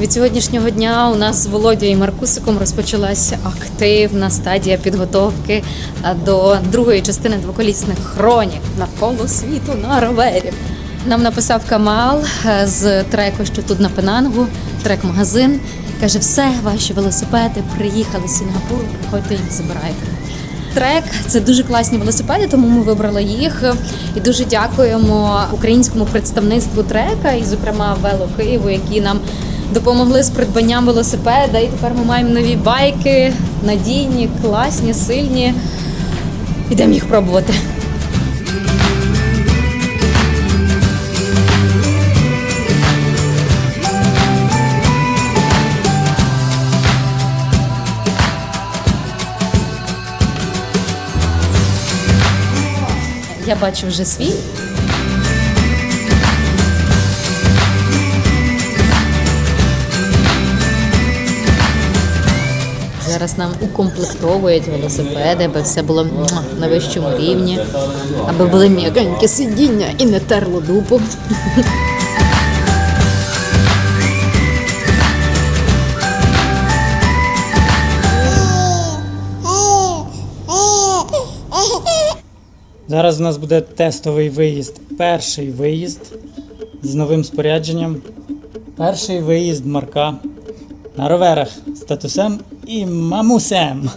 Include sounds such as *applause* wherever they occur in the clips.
Від сьогоднішнього дня у нас з Володією Маркусиком розпочалася активна стадія підготовки до другої частини двоколісних хронік навколо світу на ровері. Нам написав Камал е, з треку, що тут на Пенангу, трек-магазин. Каже, все, ваші велосипеди приїхали з Сінгапуру, приходьте їх забирайте. Трек це дуже класні велосипеди, тому ми вибрали їх. І дуже дякуємо українському представництву трека, і, зокрема, Вело Києву, які нам допомогли з придбанням велосипеда. І тепер ми маємо нові байки, надійні, класні, сильні. Ідемо їх пробувати. Я бачу вже свій. Зараз нам укомплектовують велосипеди, аби все було на вищому рівні, аби були м'якенькі сидіння і не терло дупу. Зараз у нас буде тестовий виїзд. Перший виїзд з новим спорядженням. Перший виїзд Марка на роверах з татусем і мамусем.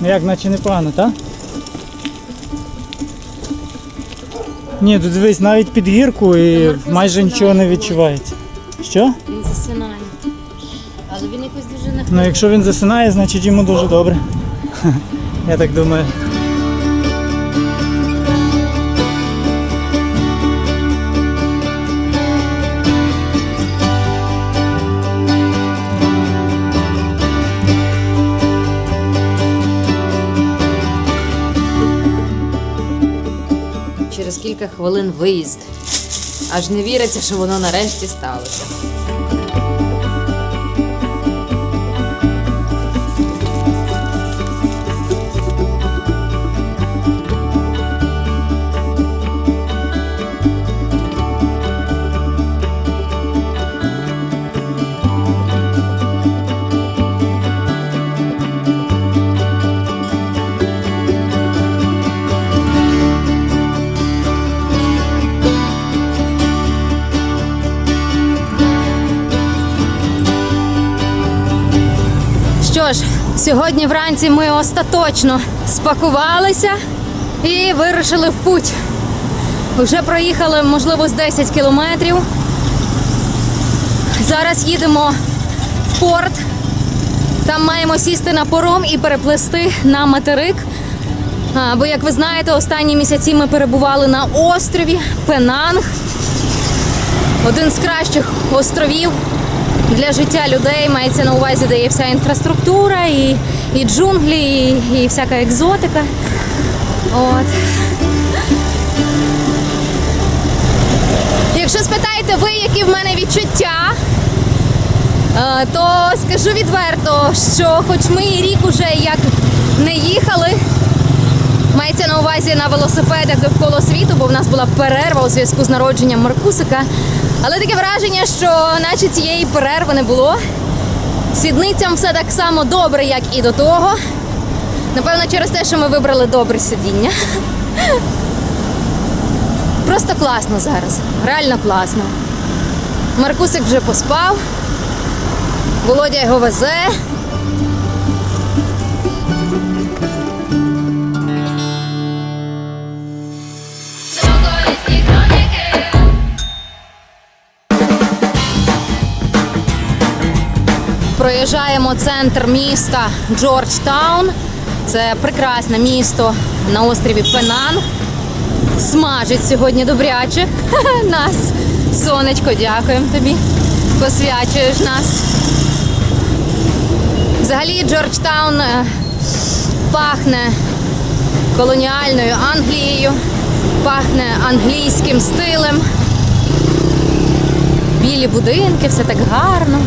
Ну як, наче непогано, так? Ні, тут дивись, навіть під гірку і Марко майже нічого не відчувається. Що? Він засинає. Але він якось дуже не Ну, якщо він засинає, значить йому дуже добре. *laughs* Я так думаю. Кілька хвилин виїзд. Аж не віриться, що воно нарешті сталося. Сьогодні вранці ми остаточно спакувалися і вирушили в путь. Вже проїхали, можливо, з 10 кілометрів. Зараз їдемо в порт. Там маємо сісти на пором і переплисти на материк. А, Бо, як ви знаєте, останні місяці ми перебували на острові Пенанг. Один з кращих островів для життя людей мається на увазі, де є вся інфраструктура, і, і джунглі, і, і всяка екзотика. От. Якщо спитаєте ви, які в мене відчуття, е, то скажу відверто, що хоч ми рік уже як не їхали, мається на велосипедах довкола світу, бо в нас була перерва у зв'язку з народженням Маркусика. Але таке враження, що наче цієї перерви не було. Сідницям все так само добре, як і до того. Напевно, через те, що ми вибрали добре сидіння. Просто класно зараз. Реально класно. Маркусик вже поспав. Володя його везе. Проїжджаємо центр міста Джорджтаун. Це прекрасне місто на острові Пенанг. Смажить сьогодні добряче *laughs* нас. Сонечко, дякуємо тобі. Посвячуєш нас. Взагалі Джорджтаун е, пахне колоніальною Англією, пахне англійським стилем. Білі будинки, все так гарно.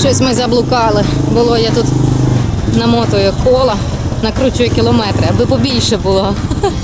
Щось ми заблукали. Було я тут намотую кола, накручую кілометри, аби побільше було. *laughs*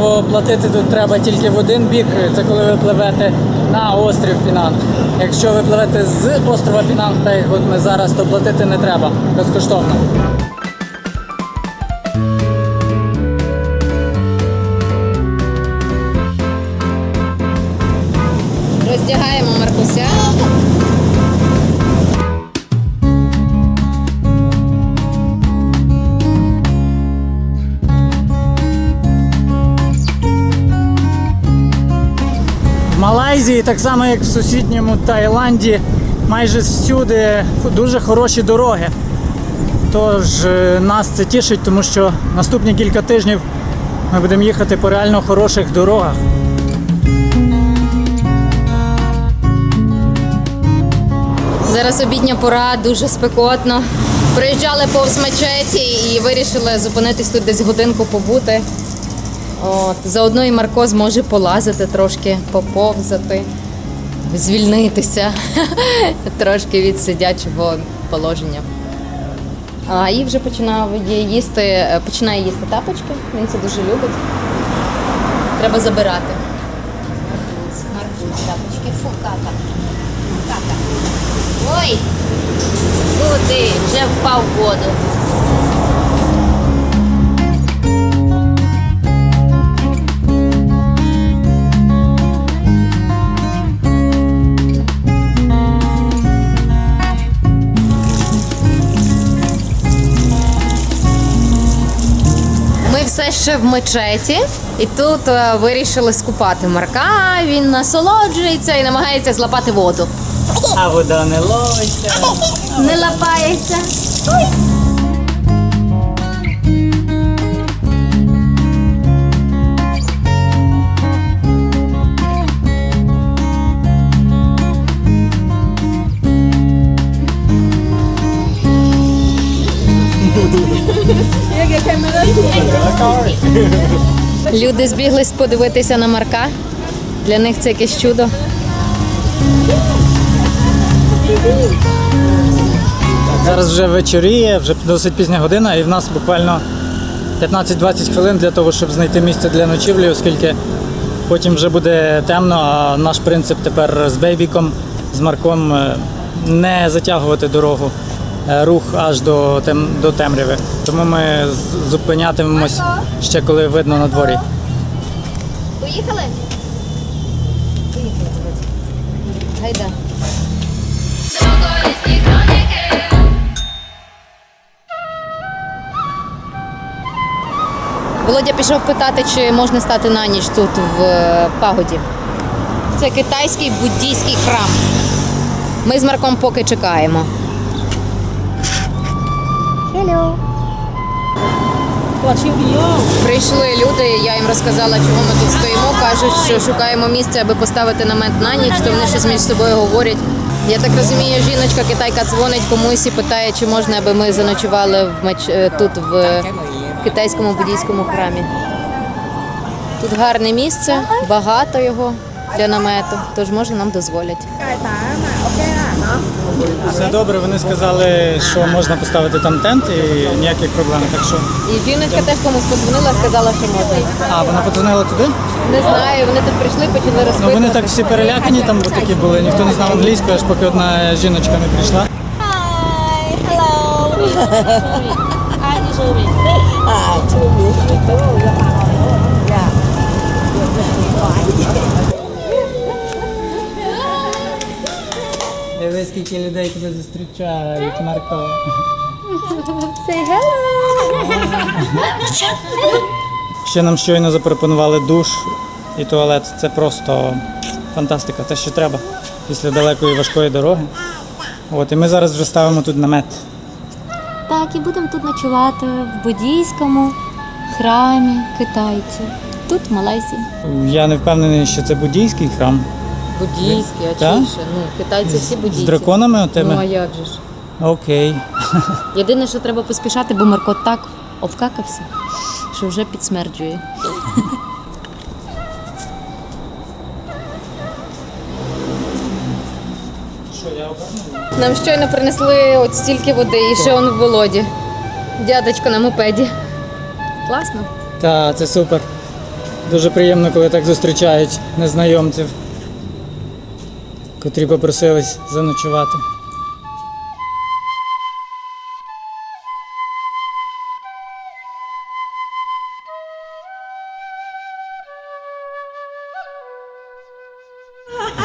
цікаво, платити тут треба тільки в один бік, це коли ви пливете на острів Пінанг. Якщо ви пливете з острова Пінанг, так як от ми зараз, то платити не треба безкоштовно. Малайзії, так само як в сусідньому Таїланді, майже всюди дуже хороші дороги. Тож е, нас це тішить, тому що наступні кілька тижнів ми будемо їхати по реально хороших дорогах. Зараз обідня пора, дуже спекотно. Приїжджали повз мечеті і вирішили зупинитись тут десь годинку побути. От, заодно і Марко зможе полазити трошки, поповзати, звільнитися *laughs* трошки від сидячого положення. А і вже починав їсти, починає їсти тапочки. Він це дуже любить. Треба забирати. Маркусь, тапочки, фу, кака. Кака. Ой! Куди? Вже впав воду. Ще в мечеті, і тут е, вирішили скупати Марка. Він насолоджується і намагається злапати воду. А вода не ловиться. *laughs* Не лапається. Люди збіглись подивитися на Марка. Для них це якесь чудо. Зараз вже вечоріє, вже досить пізня година, і в нас буквально 15-20 хвилин для того, щоб знайти місце для ночівлі, оскільки потім вже буде темно, а наш принцип тепер з бейбіком, з Марком е, не затягувати дорогу, рух аж до, тем, до темряви. Тому ми зупинятимемось ще коли видно на дворі. Поїхали? Поїхали. Гайда. Володя пішов питати, чи можна стати на ніч тут в е, пагоді. Це китайський буддійський храм. Ми з Марком поки чекаємо. Hello. Прийшли люди, я їм розказала, чого ми тут стоїмо. Кажуть, що шукаємо місце, аби поставити намет на ніч, то вони щось між собою говорять. Я так розумію, жіночка китайка дзвонить комусь і питає, чи можна, аби ми заночували в меч... е, тут в китайському буддійському храмі. Тут гарне місце, багато його для намету, тож може нам дозволять. Все добре, вони сказали, що можна поставити там тент і ніяких проблем. Так що, І жіночка теж комусь подзвонила, сказала, що можна. а вона подзвонила туди? Не знаю, вони тут прийшли, почали Ну розпитувати. вони так всі перелякані там бо такі були, ніхто не знав англійської, аж поки одна жіночка не прийшла. Диви, скільки людей тебе зустрічають, Марко. Say hello! Ще нам щойно запропонували душ і туалет. Це просто фантастика, те, що треба після далекої важкої дороги. От, і ми зараз вже ставимо тут намет. Так, і будемо тут ночувати в буддійському храмі китайців. Тут в Малайзії. Я не впевнений, що це буддійський храм. Буддійський, а чи ще? Ну, китайці всі З буддійці. драконами Ну, а як же ж? Окей. *laughs* Єдине, що треба поспішати, бо Марко так обкакався, що вже підсмерджує. Нам щойно принесли от стільки води і ще он в Володі. Дядечко на мопеді. Класно. Так, це супер. Дуже приємно, коли так зустрічають незнайомців, котрі попросились заночувати.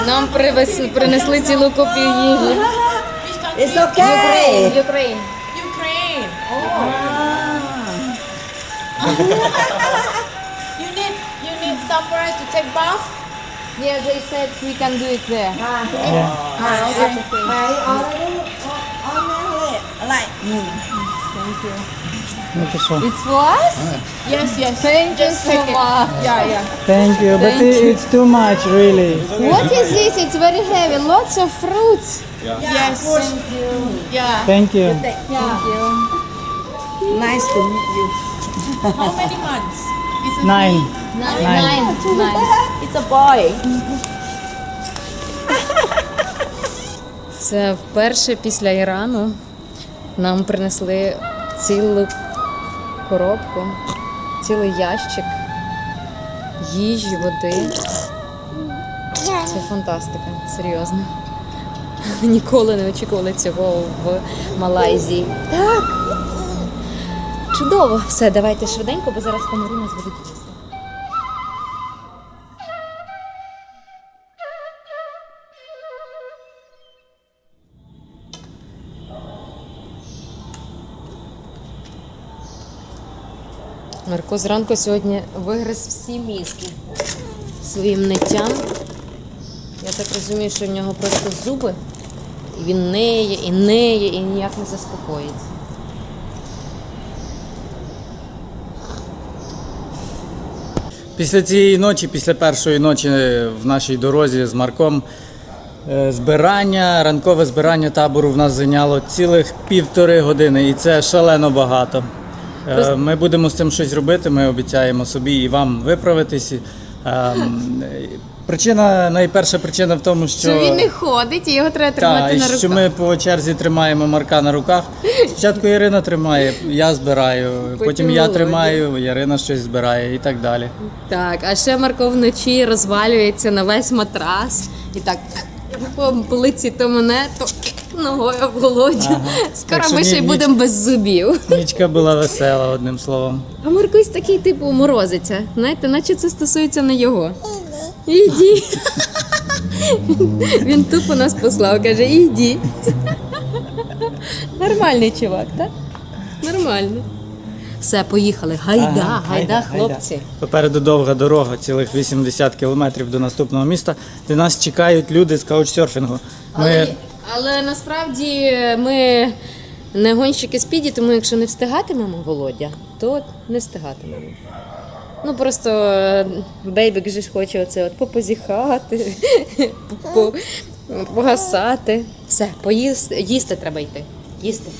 Нам привез, принесли цілу копію їжі. It's okay. Україн. Ukraine. Oh. you need you need somewhere to take bath. Yeah, they said we can do it there. Ah, okay. Yeah. Ah, ah okay. okay. I already on my. Uh, oh, oh, oh, like. Mm. Mm. Thank you. It's for us? Yes, yes. Thank Just you so much. Yeah, yeah. Thank you, but Thank you. it's too much, really. What is this? It's very heavy. Lots of fruits. Yeah. Yes. Thank you. Yeah. Thank you. Yeah. Thank you. Nice to meet you. How many months? *laughs* Nine. Nine. Nine. Nine. Nine. *laughs* It's a boy. Це вперше після Ірану нам принесли цілу коробку, цілий ящик їжі, води. Це фантастика, серйозно. *laughs* Ніколи не очікували цього в Малайзії. Так. Чудово. Все, давайте швиденько, бо зараз комарі нас будуть їсти. Марко зранку сьогодні вигриз всі мізки своїм ниттям. Я так розумію, що в нього просто зуби, і він неє, і неє, і ніяк не заспокоїться. Після цієї ночі, після першої ночі в нашій дорозі з Марком, е, збирання, ранкове збирання табору в нас зайняло цілих півтори години, і це шалено багато. Е, Просто- Ми будемо з цим щось робити, ми обіцяємо собі і вам виправитись. Ем, Причина, найперша причина в тому, що, Що він не ходить і його треба та, тримати і на руках. що ми по черзі тримаємо Марка на руках. Спочатку Ірина тримає, я збираю, потім, Потім я. Ярина Ярина щось збирає і так далі. Так, а ще Марко вночі розвалюється на весь матрас і так по полиці то мене, то ногою в голоді. Скоро ми ще й будемо без зубів. Нічка була весела, одним словом. А Маркусь такий типу морозиться. Знаєте, наче це стосується не його. Іді. Він тупо нас послав, каже, іді. Нормальний чувак, так? Нормально. Все, поїхали. Гайда, Ага, гайда, хлопці. Попереду довга дорога, цілих 80 кілометрів до наступного міста, де нас чекають люди з каучсерфінгу. Ми але насправді ми не гонщики спіді, тому якщо не встигатимемо Володя, то не встигатимемо. Ну просто е, бейбік же ж хоче оце от попозіхати, *laughs* погасати. Все, поїсти, їсти треба йти. Їсти.